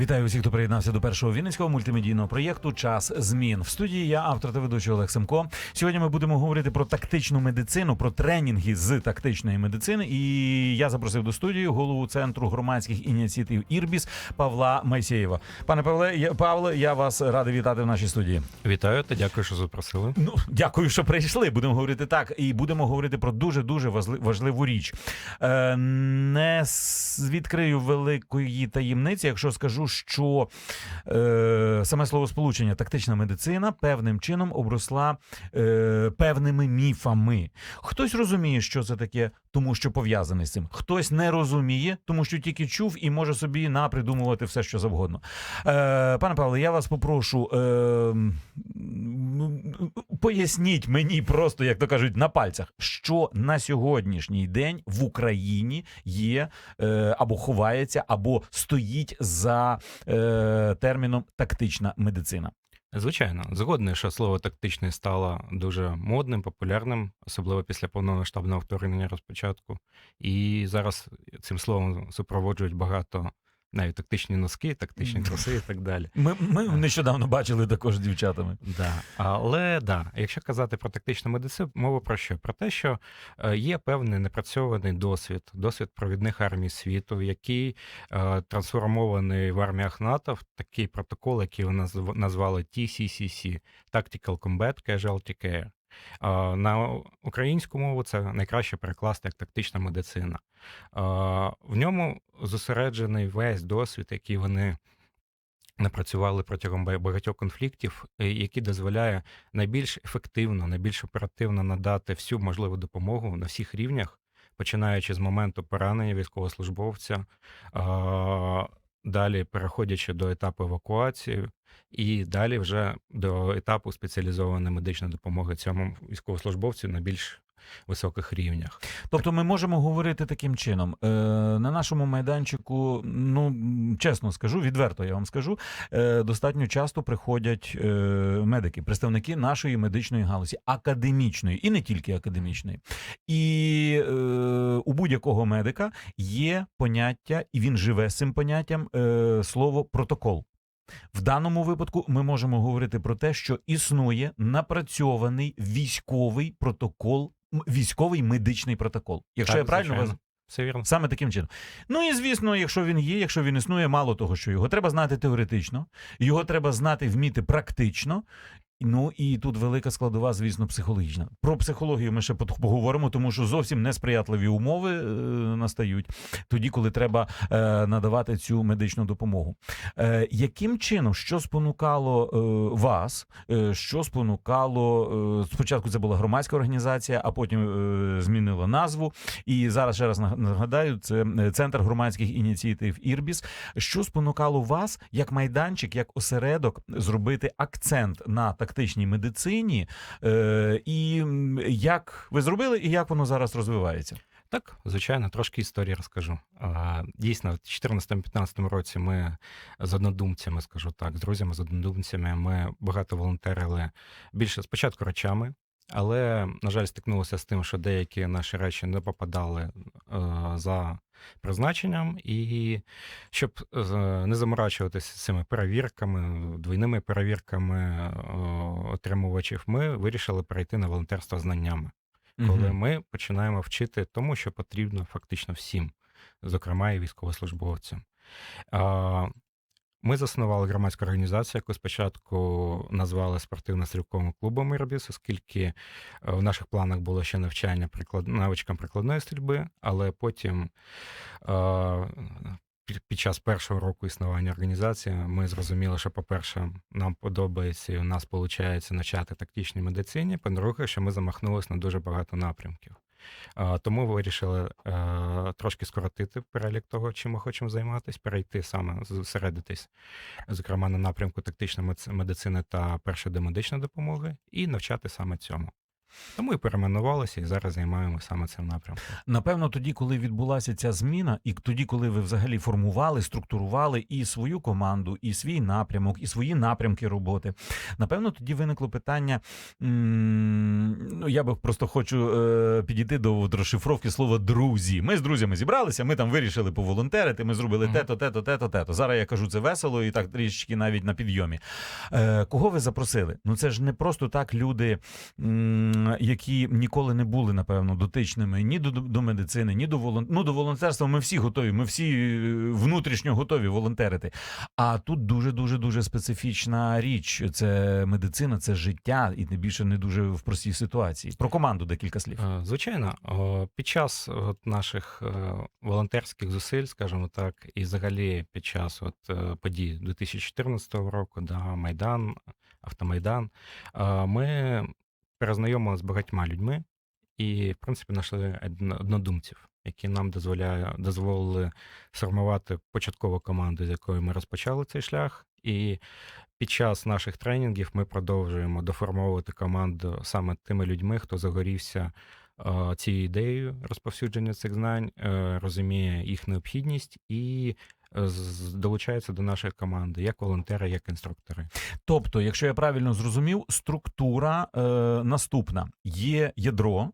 Вітаю усіх, хто приєднався до першого вінницького мультимедійного проєкту Час змін. В студії я автор та ведучий Олег Семко. Сьогодні ми будемо говорити про тактичну медицину, про тренінги з тактичної медицини. І я запросив до студії голову центру громадських ініціатив Ірбіс Павла Майсєєва. Пане Павле, я, Павле, я вас радий вітати в нашій студії. Вітаю та дякую, що запросили. Ну, дякую, що прийшли. Будемо говорити так. І будемо говорити про дуже дуже важли- важливу річ. Е, не відкрию великої таємниці, якщо скажу, що е, саме слово сполучення тактична медицина певним чином обросла е, певними міфами. Хтось розуміє, що це таке, тому що пов'язаний з цим. Хтось не розуміє, тому що тільки чув і може собі напридумувати все, що завгодно. Е, пане Павле, я вас попрошу. Е, поясніть мені просто, як то кажуть, на пальцях, що на сьогоднішній день в Україні є е, або ховається, або стоїть за е, терміном тактична медицина. Звичайно, згодне, що слово тактичний стало дуже модним, популярним, особливо після повномасштабного вторгнення розпочатку. І зараз цим словом супроводжують багато навіть тактичні носки, тактичні труси і так далі. Ми, ми нещодавно бачили також з дівчатами. Да. Але да, якщо казати про тактичну медицину, мова про що? Про те, що е, є певний непрацьований досвід, досвід провідних армій світу, який е, трансформований в арміях НАТО в такий протокол, який вони назв- назвали TCCC – Tactical Combat Casualty Care. На українську мову це найкраще перекласти як тактична медицина. В ньому зосереджений весь досвід, який вони напрацювали протягом багатьох конфліктів, який дозволяє найбільш ефективно, найбільш оперативно надати всю можливу допомогу на всіх рівнях, починаючи з моменту поранення військовослужбовця, далі переходячи до етапу евакуації, і далі вже до етапу спеціалізованої медичної допомоги цьому військовослужбовцю на більш високих рівнях. Тобто ми можемо говорити таким чином. Е, на нашому майданчику, ну чесно скажу, відверто я вам скажу, е, достатньо часто приходять е, медики, представники нашої медичної галузі, академічної і не тільки академічної. І у будь-якого медика є поняття, і він живе з цим поняттям слово протокол. В даному випадку ми можемо говорити про те, що існує напрацьований військовий протокол, військовий медичний протокол. Якщо Так, я правильно вас. Все вірно. саме таким чином. Ну і звісно, якщо він є, якщо він існує, мало того, що його треба знати теоретично, його треба знати, вміти практично. Ну і тут велика складова, звісно, психологічна. Про психологію ми ще поговоримо, тому що зовсім несприятливі умови е, настають тоді, коли треба е, надавати цю медичну допомогу. Е, яким чином, що спонукало е, вас, е, що спонукало е, спочатку це була громадська організація, а потім е, змінила назву. І зараз ще раз нагадаю, це е, центр громадських ініціатив Ірбіс. Що спонукало вас як майданчик, як осередок зробити акцент на тактичній медицині, е, і як ви зробили, і як воно зараз розвивається? Так, звичайно, трошки історії розкажу. Дійсно, в 2014-2015 році ми з однодумцями, скажу так, з друзями, з однодумцями, ми багато волонтерили більше спочатку речами, але, на жаль, стикнулося з тим, що деякі наші речі не попадали е, за призначенням, і щоб е, не заморачуватися цими перевірками, двійними перевірками е, отримувачів, ми вирішили перейти на волонтерство знаннями коли Мгм. ми починаємо вчити тому, що потрібно фактично всім, зокрема і військовослужбовцям. Ми заснували громадську організацію, яку спочатку назвали спортивно-стрілковим клубом Ірбіс, оскільки е, в наших планах було ще навчання приклад... навичкам прикладної стрільби, але потім е, під час першого року існування організації ми зрозуміли, що, по-перше, нам подобається і у нас виходить навчати тактичній медицині. По-друге, що ми замахнулися на дуже багато напрямків. Тому вирішили е, трошки скоротити перелік того, чим ми хочемо займатися, перейти саме зосередитись, зокрема на напрямку тактичної медицини та першої домедичної допомоги, і навчати саме цьому. Тому і перейменувалися, і зараз займаємося саме цим напрямком. Напевно, тоді, коли відбулася ця зміна, і тоді, коли ви взагалі формували, структурували і свою команду, і свій напрямок, і свої напрямки роботи, напевно, тоді виникло питання. Ну, я би просто хочу е, підійти до розшифровки слова друзі. Ми з друзями зібралися, ми там вирішили поволонтерити, ми зробили те-то, те-то, те-то, те-то. Зараз я кажу це весело і так трішечки навіть на підйомі. Е, кого ви запросили? Ну це ж не просто так люди, м, які ніколи не були, напевно, дотичними ні до, до медицини, ні до волон... ну, до волонтерства. Ми всі готові. Ми всі е, внутрішньо готові волонтерити. А тут дуже дуже дуже специфічна річ. Це медицина, це життя, і не більше не дуже в простій ситуації. Про команду декілька слів. Е, Звичайно, під час от наших е, волонтерських зусиль, скажімо так, і взагалі під час от е, подій 2014 року, да, Майдан, Автомайдан, е, ми перезнайомилися з багатьма людьми і, в принципі, знайшли одно- однодумців, які нам дозволяє, дозволили сформувати початкову команду, з якою ми розпочали цей шлях. І під час наших тренінгів ми продовжуємо доформовувати команду саме тими людьми, хто загорівся цією ідеєю розповсюдження цих знань, е, розуміє їх необхідність і долучається до нашої команди як волонтери, як інструктори. Тобто, якщо я правильно зрозумів, структура е, наступна: є ядро,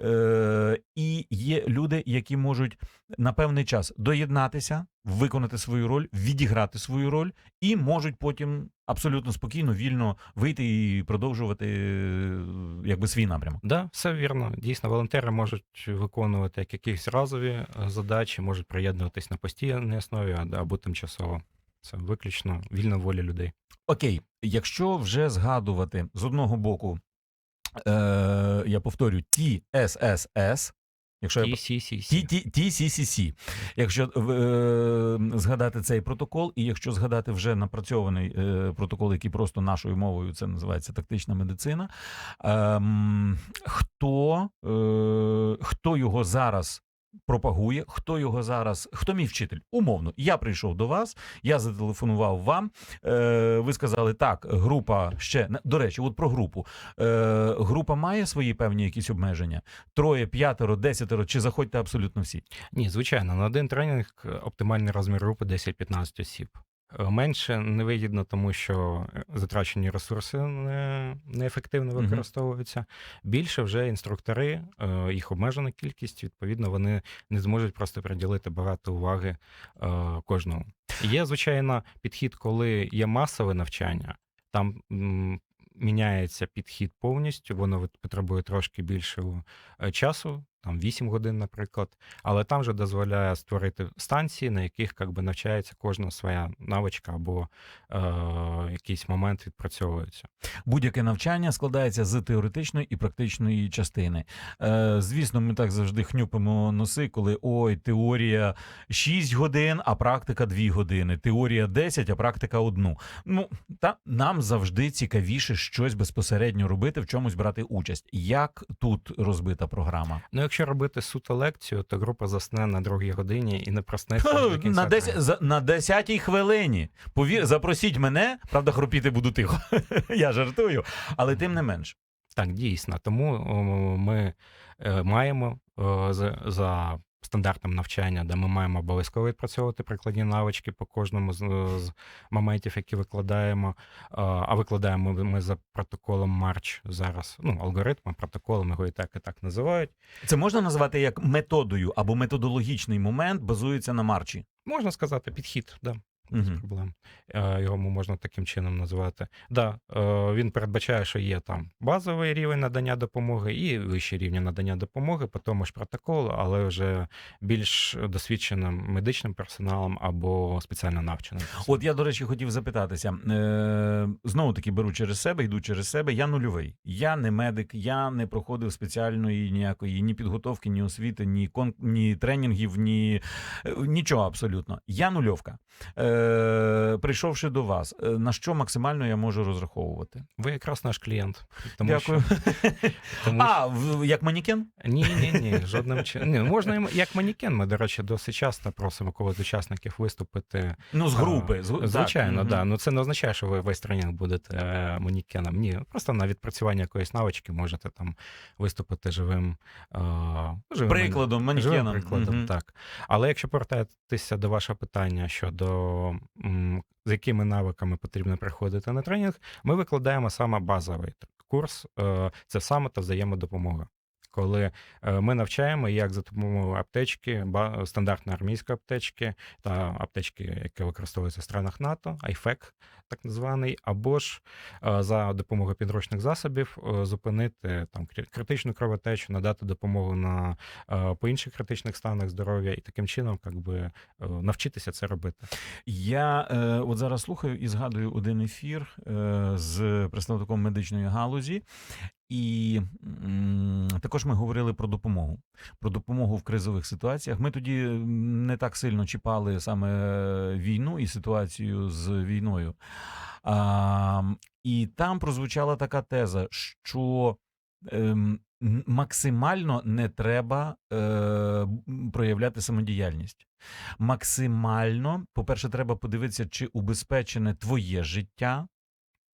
е, і є люди, які можуть на певний час доєднатися, виконати свою роль, відіграти свою роль, і можуть потім абсолютно спокійно, вільно вийти і продовжувати е, якби свій напрямок. Да, все вірно. Дійсно, волонтери можуть виконувати як якісь разові е, задачі, можуть приєднуватись на постійній основі або тимчасово. Це виключно вільна воля людей. Окей, якщо вже згадувати з одного боку, е, я повторю, TSSS, якщо TCCC. TCCC. Якщо е, згадати цей протокол, і якщо згадати вже напрацьований е, протокол, який просто нашою мовою це називається тактична медицина. е, хто, е, хто його зараз пропагує, хто його зараз, хто мій вчитель? Умовно, я прийшов до вас, я зателефонував вам. Е, ви сказали, так, група ще до речі, от про групу. Е, група має свої певні якісь обмеження троє, п'ятеро, десятеро, чи заходьте абсолютно всі? Ні, звичайно, на один тренінг е, оптимальний розмір групи 10-15 осіб. Е, Менше невигідно, тому що е, затрачені ресурси не, неефективно використовуються. Більше вже інструктори, е, їх обмежена кількість, відповідно, вони не зможуть просто приділити багато уваги кожному. Є, звичайно, підхід, коли є масове навчання, там міняється підхід повністю, воно потребує трошки більшого часу, там 8 годин, наприклад, але там же дозволяє створити станції, на яких як би, навчається кожна своя навичка або е, якийсь момент відпрацьовується. Будь-яке навчання складається з теоретичної і практичної частини. Е, звісно, ми так завжди хнюпимо носи, коли ой, теорія 6 годин, а практика 2 години. Теорія 10, а практика 1. Ну, та нам завжди цікавіше щось безпосередньо робити, в чомусь брати участь. Як тут розбита програма? Ну, якщо робити суто лекцію, то група засне на другій годині і не проснеться до кінця. На, дес... тренінгу. за- на 10 хвилині. Повір, запросіть мене, правда, хропіти буду тихо. Я жартую, але тим не менш. Так, дійсно. Тому о, ми е, маємо за стандартом навчання, де ми маємо обов'язково відпрацьовувати прикладні навички по кожному з, з моментів, які викладаємо. А, викладаємо ми- за протоколом Марч зараз. Ну, алгоритми, протоколами його і так і так називають. Це можна назвати як методою або методологічний момент базується на марчі. Можна сказати, підхід, да. Угу. проблем. Е, Його можна таким чином назвати. Да, е, він передбачає, що є там базовий рівень надання допомоги і вищий рівень надання допомоги, по тому ж протоколу, але вже більш досвідченим медичним персоналом або спеціально навченим. От я, до речі, хотів запитатися. Е, знову таки беру через себе, йду через себе. Я нульовий. Я не медик, я не проходив спеціальної ніякої ні підготовки, ні освіти, ні кон, ні тренінгів, ні нічого абсолютно. Я нульовка. Е, прийшовши до вас, е, на що максимально я можу розраховувати? Ви якраз наш клієнт. Тому Дякую. Що, тому А, в- як манікен? Ні, ні, ні, жодним чином. Ні, можна як манікен. Ми, до речі, досить часто просимо когось з учасників виступити. Ну, з А, групи. з Звичайно, так. да. Ну це не означає, що ви весь тренінг будете е, манікеном. Ні, просто на відпрацювання якоїсь навички можете там виступити живим, е, живим Прикладом, ман- живим прикладом, Мгм. так. Але якщо повертатися до вашого питання щодо з якими навиками потрібно приходити на тренінг, ми викладаємо саме базовий курс. е, Це саме та взаємодопомога. Коли е, ми навчаємо, як за допомогою аптечки, стандартної армійської аптечки та аптечки, які використовуються в странах НАТО, IFEC, так званий, або ж е, за допомогою підручних засобів е, зупинити там критичну кровотечу, надати допомогу на по інших критичних станах здоров'я і таким чином, як би е, навчитися це робити. Я е, от зараз слухаю і згадую один ефір е, з представником медичної галузі, і також ми говорили про допомогу. Про допомогу в кризових ситуаціях. Ми тоді не так сильно чіпали саме е, війну і ситуацію з війною. А, і там прозвучала така теза, що ем, максимально не треба е, проявляти самодіяльність. Максимально, по-перше, треба подивитися, чи убезпечене твоє життя,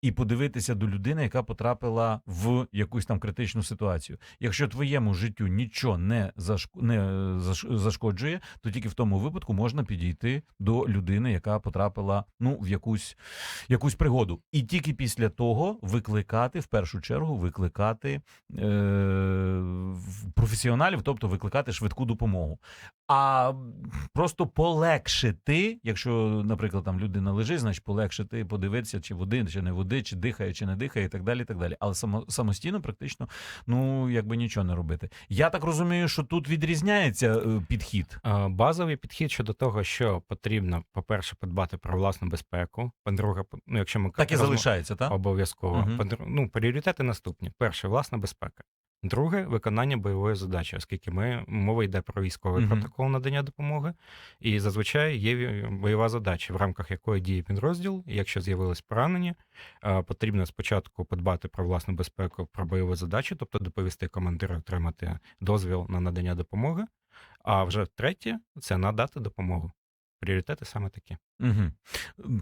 і подивитися до людини, яка потрапила в якусь там критичну ситуацію. Якщо твоєму життю нічого не, зашк... не заш- зашкоджує, то тільки в тому випадку можна підійти до людини, яка потрапила ну, в якусь, якусь пригоду. І тільки після того викликати, в першу чергу, викликати е... в- професіоналів, тобто викликати швидку допомогу. А просто полегшити, якщо, наприклад, там людина лежить, значить полегшити, подивитися, чи води, чи не води, чи дихає, чи не дихає, і так далі. і так далі. Але само, самостійно, практично, ну якби нічого не робити. Я так розумію, що тут відрізняється е, підхід. Базовий підхід щодо того, що потрібно, по-перше, подбати про власну безпеку. По-друге, ну, якщо ми Так і розмов- залишається, так? Обов'язково. Угу. Ну, пріоритети наступні: перше, власна безпека. Друге виконання бойової задачі, оскільки ми мова йде про військовий Мгм. протокол надання допомоги, і зазвичай є бойова задача, в рамках якої діє підрозділ. І якщо з'явилось поранення, потрібно спочатку подбати про власну безпеку, про бойову задачу, тобто доповісти командиру отримати дозвіл на надання допомоги. А вже третє це надати допомогу. Пріоритети саме такі. Угу.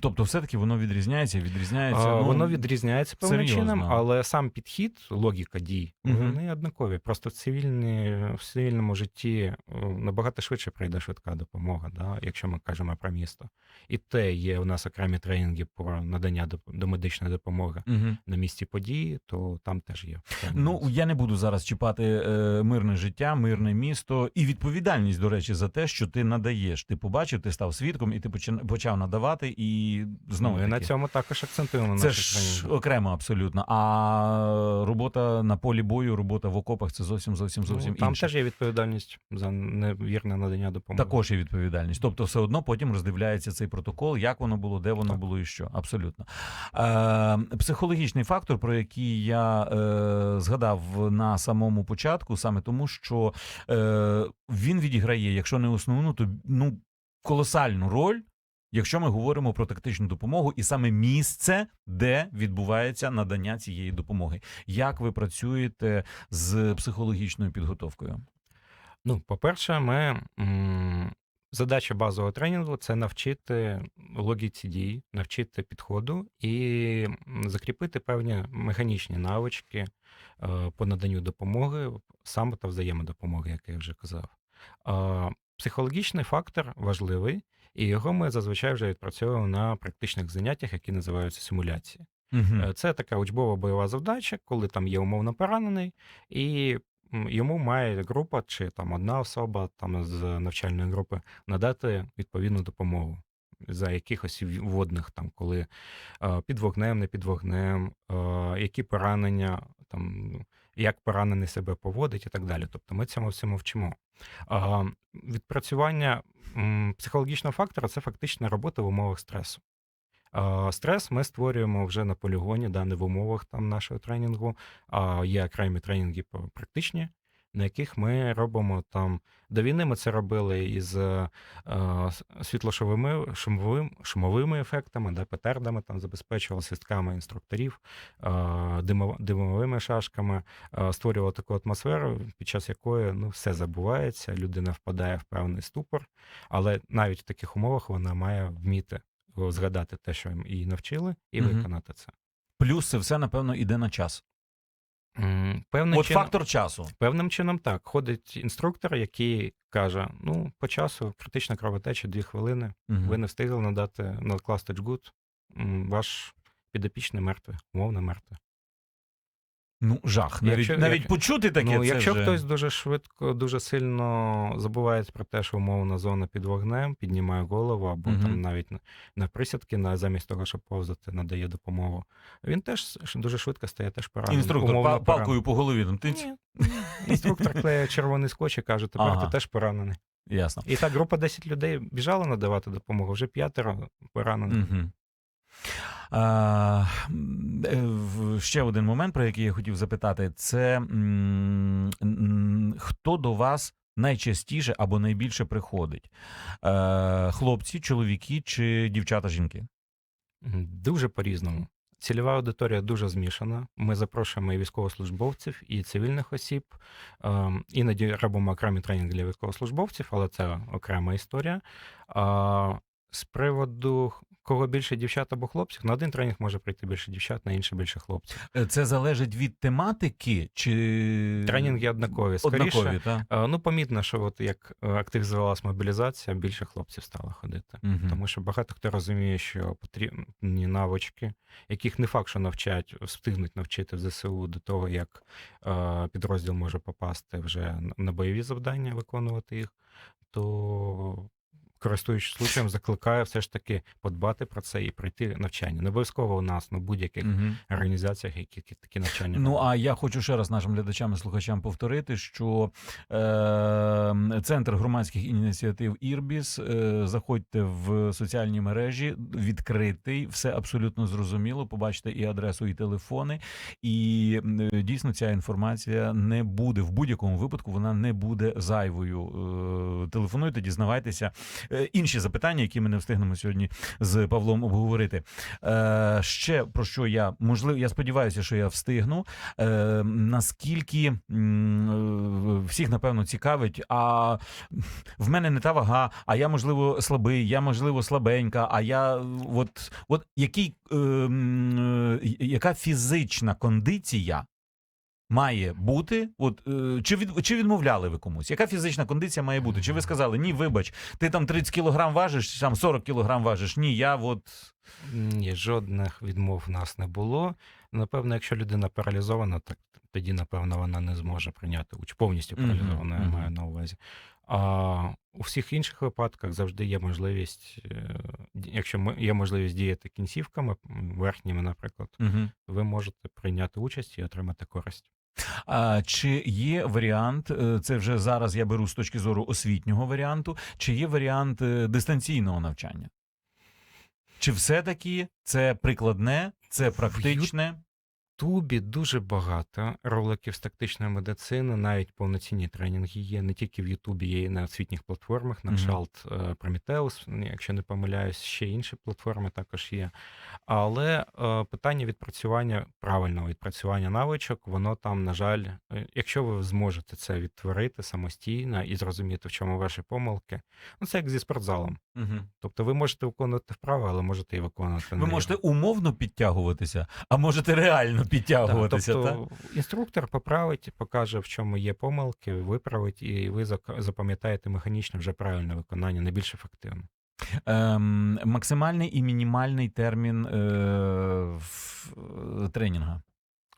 Тобто, все-таки воно відрізняється, відрізняється. А, ну, Воно відрізняється певним чином, але сам підхід, логіка дій, Мгм. вони однакові. Просто в, цивільні, в цивільному житті е, набагато швидше прийде швидка допомога, да, якщо ми кажемо про місто. І те є у нас окремі тренінги про надання до медичної допомоги Угу. на місці події, то там теж є. Ну, я не буду зараз чіпати е, мирне життя, мирне місто і відповідальність, до речі, за те, що ти надаєш. Ти побачив, ти став свідком, і ти почин- почав надавати, і знову Ми на цьому також акцентуємо це ж окремо абсолютно. А робота на полі бою, робота в окопах це зовсім зовсім зовсім Ну, там інше. теж є відповідальність за невірне надання допомоги. Також є відповідальність. Тобто, все одно потім роздивляється цей протокол, як воно було, де воно Так. було і що. Абсолютно. Е, психологічний фактор, про який я е, згадав на самому початку, саме тому, що е, він відіграє, якщо не основну, то ну, колосальну роль. Якщо ми говоримо про тактичну допомогу, і саме місце, де відбувається надання цієї допомоги, як ви працюєте з психологічною підготовкою? Ну, по-перше, ми задача базового тренінгу це навчити логіці дій, навчити підходу і закріпити певні механічні навички е, по наданню допомоги, саме та взаємодопомоги, як я вже казав. Е, Психологічний фактор важливий, і його ми зазвичай вже відпрацьовуємо на практичних заняттях, які називаються симуляції. Угу. Це така учбова бойова завдача, коли там є умовно поранений, і йому має група чи там одна особа там з навчальної групи надати відповідну допомогу за якихось водних, там, коли е, під вогнем, не під вогнем, е, які поранення, там, як поранений себе поводить і так далі. Тобто ми цьому всьому вчимо. Відпрацювання психологічного фактора це фактично робота в умовах стресу. Стрес ми створюємо вже на полігоні, да, не в умовах там нашого тренінгу. Є окремі тренінги практичні, на яких ми робимо там. До війни ми це робили із е, с- світлошумовими шумовим, шумовими ефектами, да, петардами там забезпечували свистками інструкторів, е, димо- димовими шашками, е, створювали таку атмосферу, під час якої ну, все забувається, людина впадає в певний ступор, але навіть в таких умовах вона має вміти згадати те, що її навчили, і Мгм. виконати це. Плюс це все, напевно, іде на час. Певним От чином, фактор часу. Певним чином так. Ходить інструктор, який каже: ну, по часу, критична кровотеча, дві хвилини. угу. Ви не встигли надати накласти джгут, ваш підопічний мертвий, умовно мертвий. Ну, жах. Навіть, Якщо- навіть як- почути таке. ну, це якщо вже... хтось дуже швидко, дуже сильно забуває про те, що умовна зона під вогнем, піднімає голову, або Мгм. там навіть на, на присядки, на, замість того, щоб повзати, надає допомогу. Він теж дуже швидко стає теж пораненим. Інструктор умовно па- пораненим. палкою по голові. Там, ти... Ні. Інструктор клеє червоний скотч і каже, тепер Ага. ти теж поранений. Ясно. І так група 10 людей біжала надавати допомогу, вже п'ятеро поранених. Угу. Е, ще один момент, про який я хотів запитати, це хто до вас найчастіше або найбільше приходить? Е, хлопці, чоловіки чи дівчата, жінки? Дуже по-різному. Цільова аудиторія дуже змішана. Ми запрошуємо і військовослужбовців, і цивільних осіб. Ем, Іноді робимо окремі тренінги для військовослужбовців, але це окрема історія. З приводу кого більше дівчат або хлопців, на один тренінг може прийти більше дівчат, на інший більше хлопців. Е, Це залежить від тематики чи Тренінги однакові. Скоріше, однакові, так? Е, Ну, помітно, що от як е, активізувалась мобілізація, більше хлопців стало ходити. Мгм. Тому що багато хто розуміє, що потрібні навички, яких не факт, що навчать, встигнуть навчити в ЗСУ до того, як підрозділ може попасти вже на- на бойові завдання, виконувати їх, то користуючись случаєм, закликаю все ж таки подбати про це і пройти навчання. Не обов'язково у нас, ну будь-яких Мгм. організаціях, які такі навчання. Ну а я хочу ще раз нашим глядачам і слухачам повторити, що е, центр громадських ініціатив Ірбіс. Е, заходьте в соціальні мережі, відкритий, все абсолютно зрозуміло. Побачите і адресу, і телефони. І е, дійсно ця інформація не буде в будь-якому випадку. Вона не буде зайвою. Е, телефонуйте, дізнавайтеся. Е, інші запитання, які ми не встигнемо сьогодні з Павлом обговорити. Е, ще про що я можливо, я сподіваюся, що я встигну. Е, наскільки всіх напевно цікавить, а в мене не та вага, а я можливо слабий, я можливо слабенька. А я от, от який, е, е, яка фізична кондиція? Має бути, от е, чи від чи відмовляли ви комусь? Яка фізична кондиція має бути? Чи ви сказали ні, вибач, ти там 30 кілограм важиш, там 40 кілограм важиш? Ні, я от Ні, жодних відмов в нас не було. Напевно, якщо людина паралізована, так тоді, напевно, вона не зможе прийняти участь. Повністю паралізована, я маю на увазі. А у всіх інших випадках завжди є можливість, е, якщо є можливість діяти кінцівками, верхніми, наприклад, угу. ви можете прийняти участь і отримати користь. А чи є варіант, е, це вже зараз я беру з точки зору освітнього варіанту, чи є варіант е, дистанційного навчання? Чи все-таки це прикладне, це практичне? Тубі дуже багато роликів з тактичної медицини, навіть повноцінні тренінги є не тільки в Ютубі, є і на освітніх платформах, на кшталт е, Prometheus, ну, якщо не помиляюсь, ще інші платформи також є. Але е, питання відпрацювання, правильного відпрацювання навичок, воно там, на жаль, е, якщо ви зможете це відтворити самостійно і зрозуміти, в чому ваші помилки, ну це як зі спортзалом. Угу. Тобто ви можете виконувати вправи, але можете і виконувати Ви можете умовно підтягуватися, а можете реально підтягуватися. Так, так? тобто інструктор поправить, покаже, в чому є помилки, виправить, і ви запам'ятаєте механічне вже правильне виконання, найбільш ефективно. Ем, максимальний і мінімальний термін е, в, е, тренінга.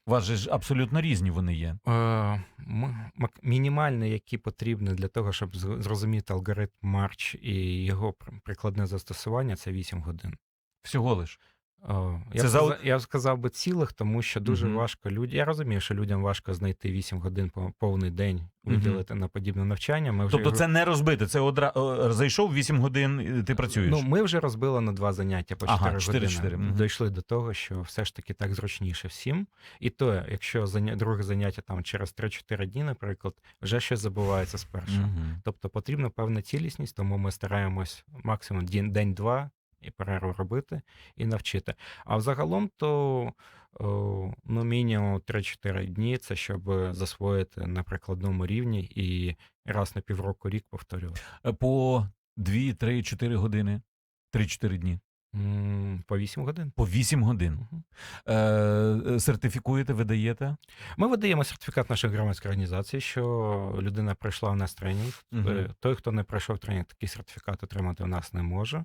У вас же ж абсолютно різні вони є. Е, м- мінімальне, які потрібні для того, щоб зрозуміти алгоритм Марч і його прикладне застосування, це 8 годин. Всього лиш. Я, Це б за я сказав би цілих, тому що дуже Мгм. важко людям. Я розумію, що людям важко знайти 8 годин по повний день виділити на подібне навчання. Ми вже Тобто це не розбите, це одра... зайшов 8 годин, і ти працюєш. Ну, ми вже розбили на два заняття по 4 Ага, години. 4-4, мгм. Дійшли до того, що все ж таки так зручніше всім. І то, якщо заня... друге заняття там через 3-4 дні, наприклад, вже щось забувається з першого. Мгм. Тобто потрібна певна цілісність, тому ми стараємось максимум день-два і перерву робити і навчити. А взагалом, то ну, мінімум 3-4 дні це щоб засвоїти на прикладному рівні і раз на півроку рік повторювати. Е, По 2, 3, 4 години, 3-4 дні. По 8 годин. По 8 годин. Мгм. Е, е, сертифікуєте, видаєте? Ми видаємо сертифікат нашої громадської організації, що людина прийшла в нас тренінг. Е, Той, хто не пройшов тренінг, такий сертифікат отримати у нас не може.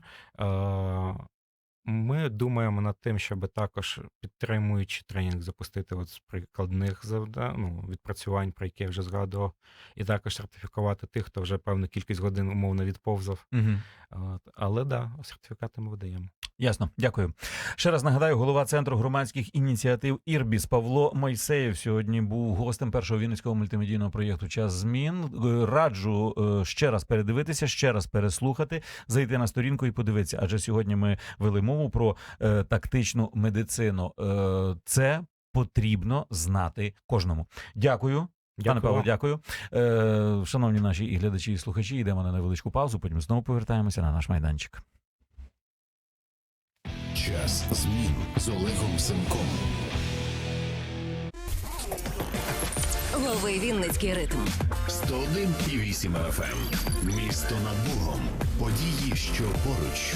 Ми думаємо над тим, щоб також підтримуючи тренінг, запустити от з прикладних завдань, ну, відпрацювань, про які я вже згадував, і також сертифікувати тих, хто вже певну кількість годин умовно відповзав. Угу. От. Але да, сертифікати ми видаємо. Ясно, дякую. Ще раз нагадаю, голова центру громадських ініціатив Ірбіс Павло Мойсеєв сьогодні був гостем першого вінницького мультимедійного проєкту Час змін. Е, Раджу е, ще раз передивитися, ще раз переслухати, зайти на сторінку і подивитися. Адже сьогодні ми вели мову про е, тактичну медицину. Е, це потрібно знати кожному. Дякую. Пане Павло, дякую. Е, шановні наші і глядачі, і слухачі, йдемо на невеличку паузу, потім знову повертаємося на наш майданчик. Час змін з Олегом Семком. Лови Вінницький ритм. 101,8 FM. Місто над Богом. Події, що поруч.